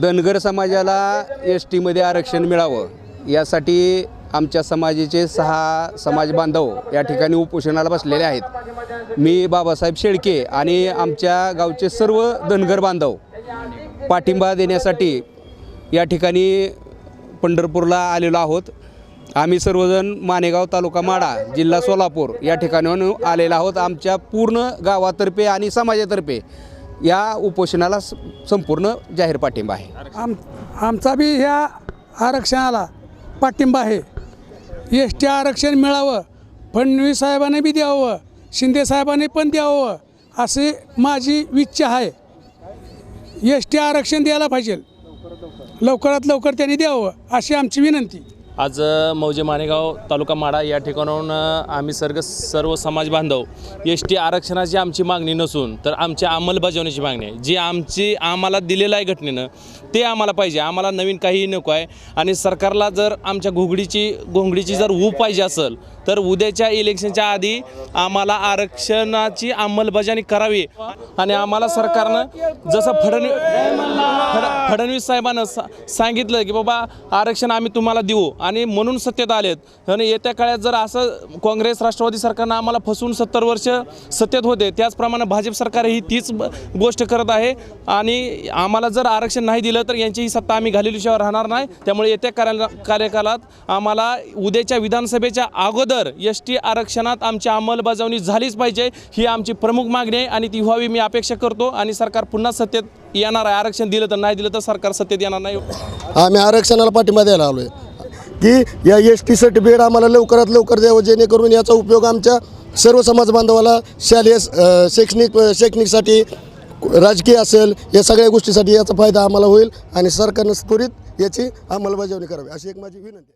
धनगर समाजाला एस टीमध्ये आरक्षण मिळावं यासाठी आमच्या समाजाचे सहा समाज बांधव या ठिकाणी उपोषणाला बसलेले आहेत. मी बाबासाहेब शेळके आणि आमच्या गावचे सर्व धनगर बांधव पाठिंबा देण्यासाठी या ठिकाणी पंढरपूरला आलेलो आहोत. आम्ही सर्वजण मानेगाव तालुका माडा जिल्हा सोलापूर या ठिकाणाहून आलेलो आहोत. आमच्या पूर्ण गावातर्फे आणि समाजातर्फे या उपोषणाला स- संपूर्ण जाहीर पाठिंबा आहे. आम आमचा बी ह्या आरक्षणाला पाठिंबा आहे. एस टी आरक्षण मिळावं फडणवीस साहेबांनी बी द्यावं शिंदे साहेबांनी पण द्यावं असे माझी इच्छा आहे. एस टी आरक्षण द्यायला पाहिजे. लवकरात लवकर त्यांनी द्यावं अशी आमची विनंती. आज मौजे मानेगाव तालुका माडा या ठिकाणाहून आम्ही सर्ग सर्व समाज बांधव एस टी आरक्षणाची आमची मागणी नसून तर आमच्या अंमलबजावणीची मागणी आहे. जी आमची आम्हाला दिलेलं आहे घटनेनं ते आम्हाला पाहिजे. आम्हाला नवीन काहीही नको आहे. आणि सरकारला जर आमच्या घोगडीची घोंगडीची जर ऊब पाहिजे असेल तर उद्याच्या इलेक्शनच्या आधी आम्हाला आरक्षणाची अंमलबजावणी करावी. आणि आम्हाला सरकारनं जसं फडणवीस फड फडणवीस साहेबांनं सा सांगितलं की बाबा आरक्षण आम्ही तुम्हाला देऊ. आणि म्हणून सत्तेत आलेत. आणि येत्या काळात जर असं काँग्रेस राष्ट्रवादी सरकारनं आम्हाला फसवून सत्तर वर्ष सत्तेत होते त्याचप्रमाणे भाजप सरकार ही तीच गोष्ट करत आहे. आणि आम्हाला जर आरक्षण नाही दिलं तर यांची ही सत्ता आम्ही घालेल्याशिवाय राहणार नाही. त्यामुळे येत्या कार्या कार्यकालात आम्हाला उद्याच्या विधानसभेच्या अगोदर एस टी आरक्षणात आमची अंमलबजावणी झालीच पाहिजे ही आमची प्रमुख मागणी आहे आणि ती व्हावी मी अपेक्षा करतो आणि सरकार पुन्हा सत्तेत येणार आहे. आरक्षण दिलं तर नाही दिलं तर सरकार सत्तेत येणार नाही. आम्ही आरक्षणाला पाठिंबा द्यायला आलो आहे की या एस टी सर्टिफिकेट आम्हाला लवकरात लवकर द्यावं जेणेकरून याचा उपयोग आमच्या सर्व समाज बांधवाला शालेय शैक्षणिक शैक्षणिकसाठी राजकीय असेल या सगळ्या गोष्टीसाठी याचा फायदा आम्हाला होईल आणि सरकारनं त्वरित याची अंमलबजावणी करावी. अशी एक माझी विनंती